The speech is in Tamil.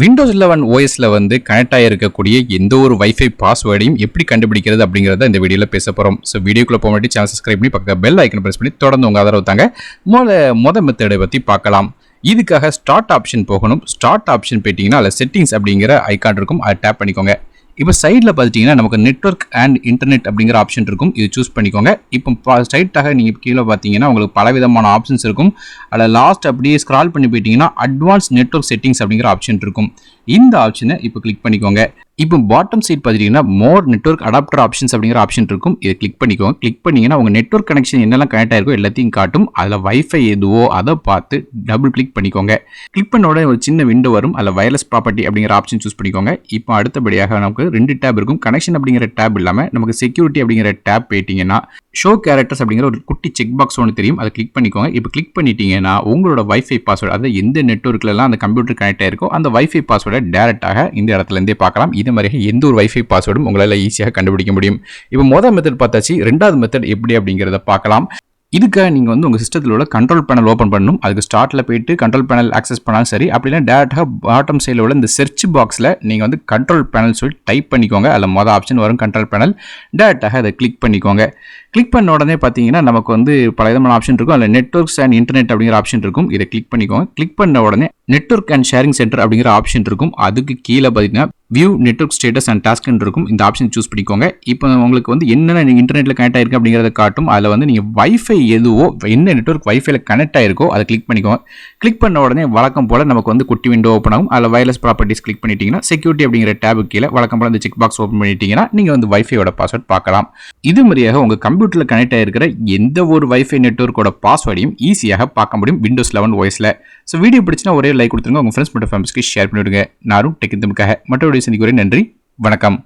விண்டோஸ் லெவன் ஓஎஸ்ல வந்து கனெக்ட் ஆகிருக்கக்கூடிய எந்த ஒரு வைஃபை பாஸ்வேர்டையும் எப்படி கண்டுபிடிக்கிறது அப்படிங்கிறத இந்த வீடியோவில் பேச போகிறோம் ஸோ வீடியோக்குள்ள போக மாட்டி சேனல் சப்ஸ்கிரைப் பண்ணி பக்கத்தில் பெல் ஐக்கன் ப்ரெஸ் பண்ணி தொடர்ந்து உங்கள் ஆதரவு தாங்க. முத மொத மெத்தடை பற்றி பார்க்கலாம். இதுக்காக ஸ்டார்ட் ஆப்ஷன் போகணும். ஸ்டார்ட் ஆப்ஷன் போயிட்டீங்கன்னா அதில் செட்டிங்ஸ் அப்படிங்கிற ஐக்கான் இருக்கும். அதை டேப் பண்ணிக்கோங்க. இப்போ சைடில் பார்த்துட்டிங்கன்னா நமக்கு நெட்ஒர்க் அண்ட் இன்டர்நெட் அப்படிங்கிற ஆப்ஷன் இருக்கும். இது சூஸ் பண்ணிக்கோங்க. இப்போ ஸ்ட்ரைட்டாக நீங்கள் கீழே பார்த்தீங்கன்னா உங்களுக்கு பலவிதமான ஆப்ஷன்ஸ் இருக்கும். அதில் லாஸ்ட் அப்படியே ஸ்க்ரால் பண்ணி போயிட்டீங்கன்னா அட்வான்ஸ் நெட்ஒர்க் செட்டிங்ஸ் அப்படிங்கிற ஆப்ஷன் இருக்கும். இந்த ஆப்ஷனை இப்போ கிளிக் பண்ணிக்கோங்க. இப்போ பாட்டம் சைட் பார்த்துட்டிங்கன்னா மோர் நெட்ஒர்க் அடாப்டர் ஆப்ஷன்ஸ் அப்படிங்கிற ஆப்ஷன் இருக்கும். இதை கிளிக் பண்ணிக்கோங்க. கிளிக் பண்ணிங்கன்னா உங்கள் நெட்ஒர்க் கனெக்ஷன் என்னெல்லாம் கனெக்ட் ஆயிருக்கோ எல்லாத்தையும் காட்டும். அதில் வைஃபை எதுவோ அதை பார்த்து டபுள் கிளிக் பண்ணிக்கோங்க. கிளிக் பண்ண உடனே ஒரு சின்ன விண்டோ வரும். அதில் வயர்லெஸ் ப்ராப்பர்ட்டி அப்படிங்கிற ஆப்ஷன் சூஸ் பண்ணிக்கோங்க. இப்போ அடுத்தபடியாக நமக்கு ரெண்டு டேப் இருக்கும். கனெக்ஷன் அப்படிங்கிற டேப் இல்லாமல் நமக்கு செக்யூரிட்டி அப்படிங்கிற டேப் போயிட்டீங்கன்னா ஷோ கேரக்டர்ஸ் அப்படிங்கிற ஒரு குட்டி செக் பாக்ஸ் ஒன்று தெரியும். அதை கிளிக் பண்ணிக்கோங்க. இப்போ கிளிக் பண்ணிட்டீங்கன்னா உங்களோட வைஃபை பாஸ்வேர்டு அதாவது எந்த நெட்ஒர்க்லலாம் அந்த கம்ப்யூட்டர் கனெக்ட் ஆயிருக்கோ அந்த வைஃபை பாஸ்வேர்டை டேரெக்டாக இந்த இடத்துல இருந்தே பார்க்கலாம். இது மாதிரி எந்த ஒரு வைஃபை பாஸ்வேர்டும் உங்களால் ஈஸியாக கண்டுபிடிக்க முடியும். இப்போ மொதல் மெத்தட் பார்த்தாச்சு. ரெண்டாவது மெத்தட் எப்படி அப்படிங்கிறத பார்க்கலாம். இதுக்காக நீங்கள் வந்து உங்கள் சிஸ்டத்தில் உள்ள கண்ட்ரோல் பேனல் ஓப்பன் பண்ணணும். அதுக்கு ஸ்டார்ட்டில் போயிட்டு கண்ட்ரோல் பேனல் ஆக்சஸ் பண்ணாலும் சரி அப்படின்னா டேரெக்டாக பாட்டம் சைடில் உள்ள இந்த செர்ச் பாக்ஸில் நீங்கள் வந்து கண்ட்ரோல் பேனல் சொல்லி டைப் பண்ணிக்கோங்க. அதில் மொதல் ஆப்ஷன் வரும் கண்ட்ரோல் பேனல் டேரெக்டாக அதை கிளிக் பண்ணிக்கோங்க. கிளிக் பண்ண உடனே பார்த்தீங்கன்னா நமக்கு வந்து பல விதமான ஆப்ஷன் இருக்கும். அதில் நெட்ஒர்க்ஸ் அண்ட் இன்டர்நெட் அப்படிங்கிற ஆப்ஷன் இருக்கும். இதை கிளிக் பண்ணிக்கோங்க. கிளிக் பண்ண உடனே நெட்ஒர்க் அண்ட் ஷேரிங் சென்டர் அப்படிங்கிற ஆப்ஷன் இருக்கும். அதுக்கு கீழே பார்த்தீங்கன்னா வியூ நெட்ஒர்க் ஸ்டேட்டஸ் அண்ட் டாஸ்க்னு இருக்கும். இந்த ஆப்ஷன் சூஸ் பண்ணிக்கோங்க. இப்போ உங்களுக்கு வந்து என்னென்ன நீங்கள் இன்டர்நெட்டில் கனெக்ட் ஆயிருக்கு அப்படிங்கிறத காட்டும். அதில் வந்து நீங்கள் வைஃபை எதுவோ என்ன நெட்ஒர்க் வைஃபைல கனெக்ட் ஆயிருக்கோ அதை கிளிக் பண்ணிக்கோங்க. கிளிக் பண்ண உடனே வழக்கம் போல் நமக்கு வந்து குட்டி விண்டோ ஓப்பன் ஆகும். அதில் வயர்லெஸ் ப்ராப்பர்ட்டிஸ் கிளிக் பண்ணிட்டீங்கன்னா செக்யூரிட்டி அப்படிங்கிற டேபு கீழே வழக்கம் போல் அந்த செக் பாக்ஸ் ஓப்பன் பண்ணிட்டீங்கன்னா நீங்கள் வந்து வைஃபையோட பாஸ்வேர்ட் பார்க்கலாம். இது மாதிரியாக உங்கள் கம்ப்யூட்டரில் கனெக்ட் ஆகிருக்கிற எந்த ஒரு வைஃபை நெட்ஒர்க்கோட பாஸ்வேர்டையும் ஈஸியாக பார்க்க முடியும். விண்டோஸ் லெவன் வாய்ஸில் ஸோ வீடியோ பிடிச்சினா ஒரே லைக் கொடுத்துருங்க. உங்கள் ஃப்ரெண்ட்ஸ் மற்றும் ஃபேமிலிஸ்க்கு ஷேர் பண்ணிவிடுங்க. நானும் டெக் தமுக்காக மற்றொரு நன்றி. வணக்கம்.